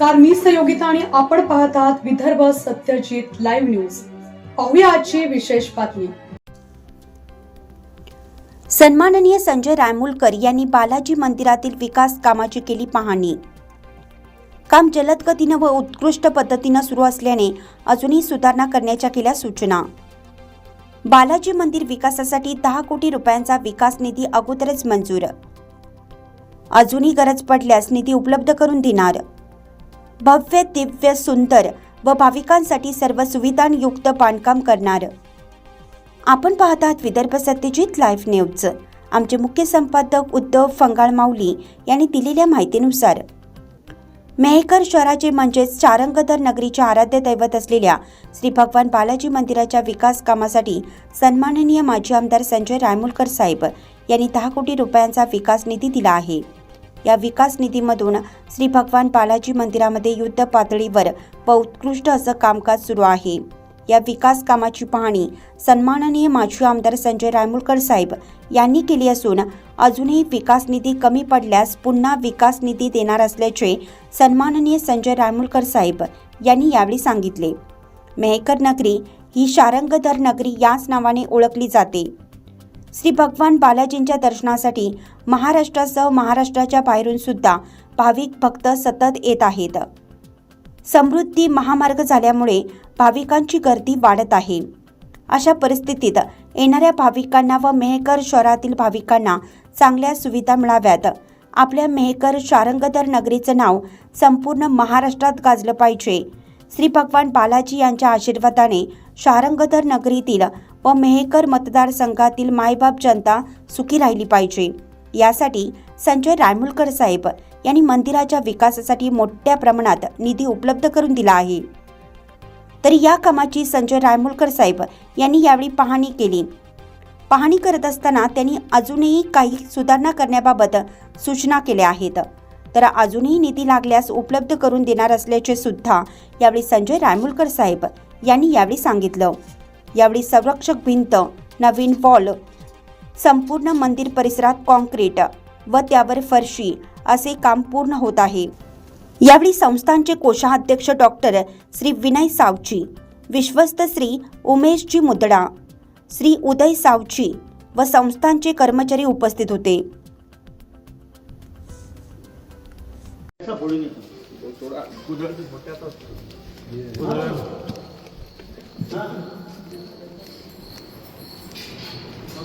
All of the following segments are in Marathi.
नमस्कार मी सहयोगिता आणि आपण पाहत आहात विदर्भ सत्यजित लाईव्ह न्यूज. पाहूया आजची विशेष बातमी. सन्माननीय संजय रायमुलकर यांनी बालाजी मंदिरातील विकास कामाची केली पाहणी. काम जलद गतीनं व उत्कृष्ट पद्धतीनं सुरू असल्याने अजूनही सुधारणा करण्याच्या केल्या सूचना. बालाजी मंदिर विकासासाठी दहा कोटी रुपयांचा विकास निधी अगोदरच मंजूर. अजूनही गरज पडल्यास निधी उपलब्ध करून देणार. भव्य दिव्य सुंदर व भाविकांसाठी सर्व सुविधांयुक्त बांधकाम करणार. आपण पाहत आहात विदर्भ सत्यजित लाईव्ह न्यूज. आमचे मुख्य संपादक उद्धव फंगाळ माऊली यांनी दिलेल्या माहितीनुसार मेहकर शहराचे म्हणजेच चारंगधर नगरीचे आराध्य दैवत असलेल्या श्री भगवान बालाजी मंदिराच्या विकास कामासाठी सन्माननीय माजी आमदार संजय रायमुलकर साहेब यांनी दहा कोटी रुपयांचा विकास निधी दिला आहे. या विकास निधीमधून श्री भगवान बालाजी मंदिरामध्ये युद्ध पातळीवर व उत्कृष्ट असं कामकाज सुरू आहे. या विकास कामाची पाहणी सन्माननीय माजी आमदार संजय रायमुलकर साहेब यांनी केली असून अजूनही विकास निधी कमी पडल्यास पुन्हा विकास निधी देणार असल्याचे सन्माननीय संजय रायमुलकर साहेब यांनी यावेळी सांगितले. मेहकर नगरी ही शारंगधर नगरी याच नावाने ओळखली जाते. श्री भगवान बालाजींच्या दर्शनासाठी महाराष्ट्रासह महाराष्ट्राच्या बाहेरून सुद्धा भाविक भक्त सतत येत आहेत. समृद्धी महामार्ग झाल्यामुळे भाविकांची गर्दी वाढत आहे. अशा परिस्थितीत येणाऱ्या भाविकांना व मेहकर शहरातील भाविकांना चांगल्या सुविधा मिळाव्यात. आपल्या मेहकर शारंगधर नगरीचं नाव संपूर्ण महाराष्ट्रात गाजलं पाहिजे. श्री भगवान बालाजी यांच्या आशीर्वादाने शारंगधर नगरीतील व मेहकर मतदारसंघातील मायबाप जनता सुखी राहिली पाहिजे. यासाठी संजय रायमुलकर साहेब यांनी मंदिराच्या विकासासाठी मोठ्या प्रमाणात निधी उपलब्ध करून दिला आहे. तरी या कामाची संजय रायमुलकर साहेब यांनी यावेळी पाहणी केली. पाहणी करत असताना त्यांनी अजूनही काही सुधारणा करण्याबाबत सूचना केल्या आहेत. तर अजूनही निधी लागल्यास उपलब्ध करून देणार असल्याचे सुद्धा यावेळी संजय रायमुलकर साहेब यांनी यावेळी सांगितलं. यावेळी संरक्षक भिंत नवीन वॉल संपूर्ण मंदिर परिसरात कॉन्क्रीट व त्यावर फरशी असे काम पूर्ण होत आहे. यावेळी संस्थांचे कोषाध्यक्ष डॉक्टर श्री विनय सावची विश्वस्त श्री उमेशजी मुदडा श्री उदय सावची व संस्थांचे कर्मचारी उपस्थित होते.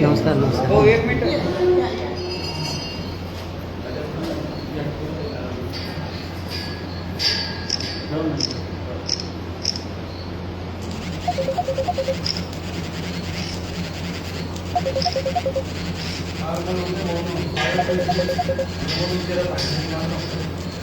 नमस्कार नमस्कार. हो एक मिनिट.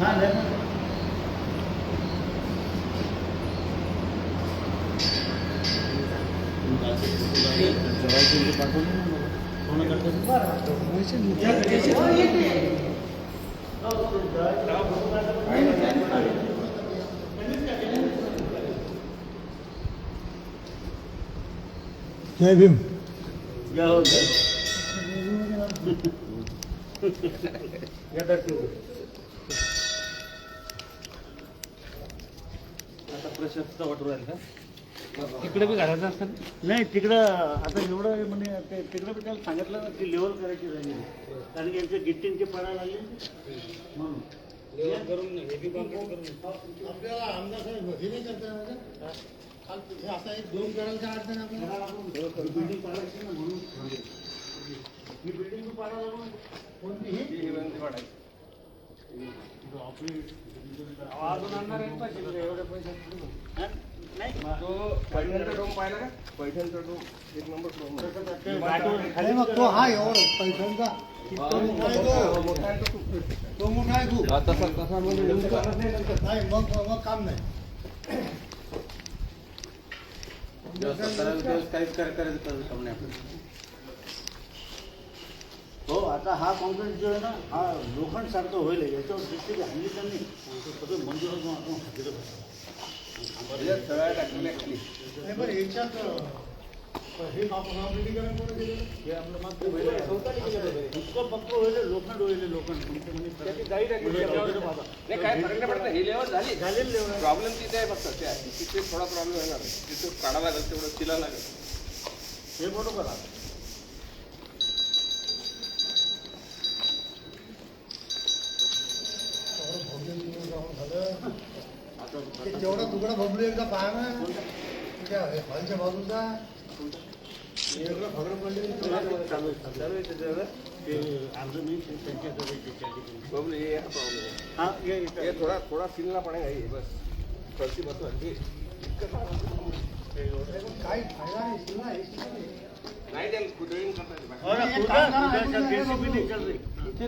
હા લેવાનું જય ભીમ જય હો જય हा. हां जय भीम तिकडे बी घराचं असतात नाही तिकडं आता एवढं म्हणजे ते तिकडं बी त्याला सांगितलं ना की लेवल करायची झाली कारण की यांचे गिट्टींचे पडा लागले. म्हणून. आपल्याला आमदार साहेब हे नाही करता येणार का? काल हे असा एक दोन करायला अडचण आपल्याला. बिल्डिंग पाडायची ना म्हणून. ही. बिल्डिंग बी पाडा लागून कोणती ही? अजून आणणार आहेत एवढे पैसे नाही पैठणचा डोम पाहिला का पैठणचा डोम एक नंबर डोम खाली मग तो हा एवढा पैठणचा तो मोठा आहे तू तसा तसा नाही मग मग काम नाही काहीच करायचं काम नाही आपल्याला आता हा कॉन्क्रीट जो आहे ना हा लोखंड सारखं होईल याच्यावर दृष्टी हल्ली त्यांनी सगळं मंजूर आपण याच्यात अं, हे कॉम्प्लिटीकरण कोण केलं हे आपलं होईल. इतकं पक्क होईल लोखंड होईल लोखंड. तुमचं म्हणजे काय फरक नाही पडत ही लेवल झाली. झालेलं. प्रॉब्लेम तिथे आहे फक्त. त्या तिथे थोडा प्रॉब्लेम. तिथे काढा लागेल तेवढं तिला लागेल. हे बरोबर आहे ते तेवढा तुकडा बबलू एकदा पाहा ना. त्या खालच्या बाजूचा. वेगळं फगडं पडले त्याच्याकडे. प्रॉब्लेम हे हा प्रॉब्लेम हा ये. ये थोड़ा थोड़ा सिलना पड़ेगा ये बस. फरसी बस ये काही फायदा नाही शिल्लक हो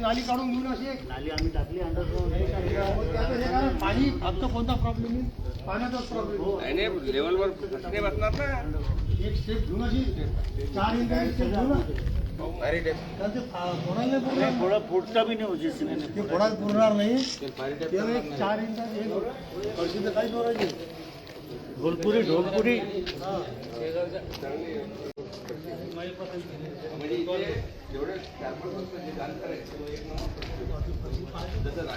नाली काढून घेऊन अशी एक. नाली आम्ही टाकली अंडरग्राऊंड हे पाणी फक्त कोणता प्रॉब्लेम आहे? पाण्याचाच प्रॉब्लेम नाही नाही लेवलवर फसणे बसणार ना. एक स्टेप घेऊन अशी चार इंच स्टेप घेऊन. थोडा बी नाही. ते पुरणार नाही. त्याला एक चार इंच एक कळशी तर काहीच जोरायची ढोलपुरी ढोलपुरी. म्हणजे इथे जेवढे जसं?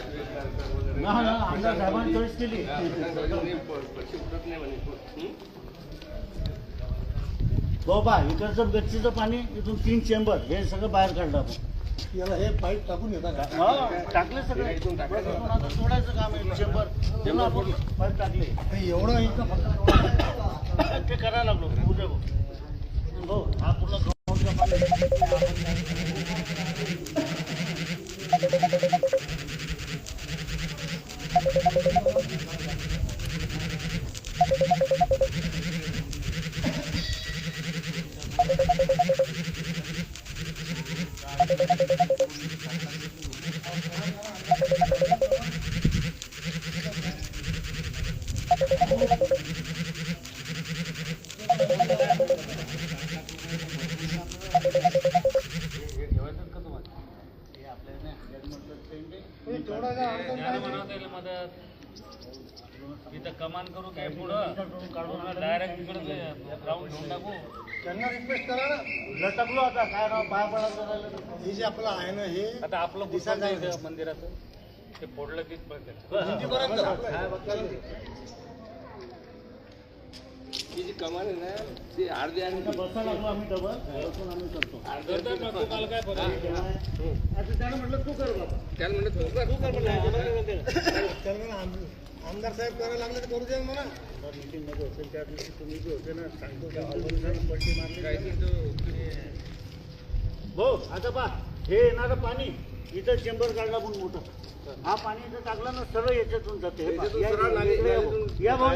बाबा इकडचं गच्चीचं पाणी इथून तीन चेंबर हे सगळं बाहेर काढलं आपण. याला हे पाईप टाकून येतात का? टाकले सगळे. आता सोडायचं काम आहे चेंबर पाईप टाकले. एवढं ते करायला लागलो उद्या भाऊ. हो हा पूर्ण ग्राउंडचा पाणी हे इथं कमान करू काय पुढं? डायरेक्ट तिकडे ग्राउंड घेऊन टाकू. त्यांना रिक्वेस्ट करा ना. लटकलो आता काय राव पाया तर. हे जे आपलं आहे ना हे आता आपलं दिसा. आहे मंदिराचं. ते फोडलं की बंद भिंतीपर्यंत ही जी कमान आहे ना ती अर्धी आणि बसायला लागलो आम्ही डबल. बसून आम्ही करतो. काय फरक आता त्यानं म्हटलं तू कर बाबा. त्याला म्हणलं तू कर, तू कर म्हणलं. त्याला आमदार साहेब करायला लागले तर करू द्या म्हणा मीटिंगमध्ये असेल त्या दिवशी तुम्ही बी होते ना सांगतो पट्टी मारली भाऊ आता पा हे येणारं पाणी इथं चेंबर काढला पण मोठं हा पाणी इथं टाकलं ना सरळ याच्यातून जाते हे या- भाऊ.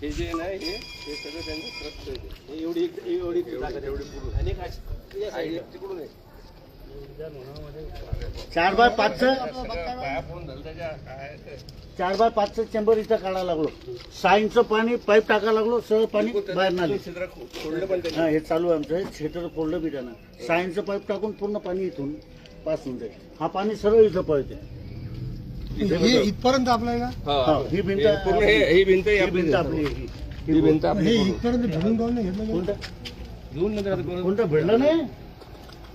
हे जे आहे ना हे हे सगळं ट्रस्ट हे एवढी एवढी एवढी पूर्ण आणि तिकडून आहे चार बाय पाचचं? ते. चार बाय पाचचं चेंबर इथं काढायला लागलो. सहा इंच पाणी पाईप टाकायला लागलो सगळं पाणी बाहेर नाले. हा हे चालू आहे आमचं हे क्षेत्र फोडलं बी त्यानं. सहा इंच पाईप टाकून पूर्ण पाणी इथून पास होऊन जाईल. हा पाणी सरळ इथं पळते. हे इथपर्यंत आपलं आहे का? हा, हा, भिंत हे पूर्ण हे- ही भिंत ही ही आपली भिंत आपली आहे, ही. ही भिंत हे आपली. इथपर्यंत भिडून काऊन नाही घेतलं कोणतं? भेटलं नाही?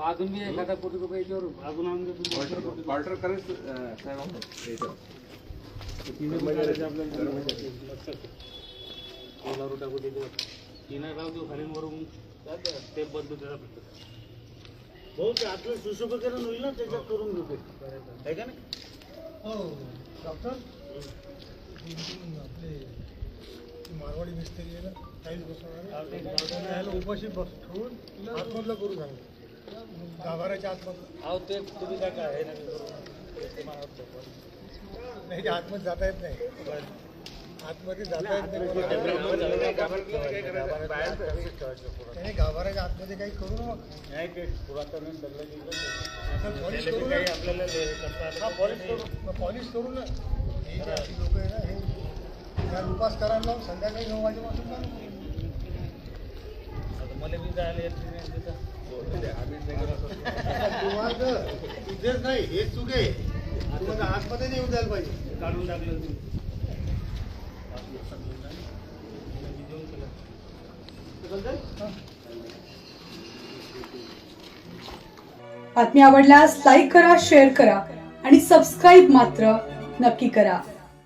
अजून मी एखादा कोटी रुपये याच्यावर अजून आमच्या तुम्ही- क्वार्टर साहेब टाकू त्याच्यावर तिने राहू देऊ खाली ते बदलू त्याला हो ते आपलं सुशोभीकरण होईल ना त्याच्यात करून घेऊ आहे का नाही हो डॉक्टर. आपले मारवाडी मिस्त्री आहे ना टाईल्स बसवणारे. त्याला उपाशी बस ठेवून आतमधलं करू सांग गाभाऱ्याच्या आतमधलं. अहो ते तुम्ही काय काय आहे ना नाही ते आतमध्ये जाता येत नाही. आतमध्ये जाता येत नाही. गाभाऱ्याच्या आतमध्ये काही करू नका. नाही ते पुरातन पॉलिश करू ना. पॉलिश करू. मग पॉलिश करू ना. हे लोक आहे ना हे या उपास करायला लावून संध्याकाळी नऊ वाजेपासून मला जायला येत तिथं. तुम्हाला नाही हेच चुक आहे. तुम्हाला आतमध्ये नाही पाहिजे. काढून टाकलं बातमी आवडल्यास लाईक करा शेअर करा आणि सबस्क्राईब मात्र नक्की करा.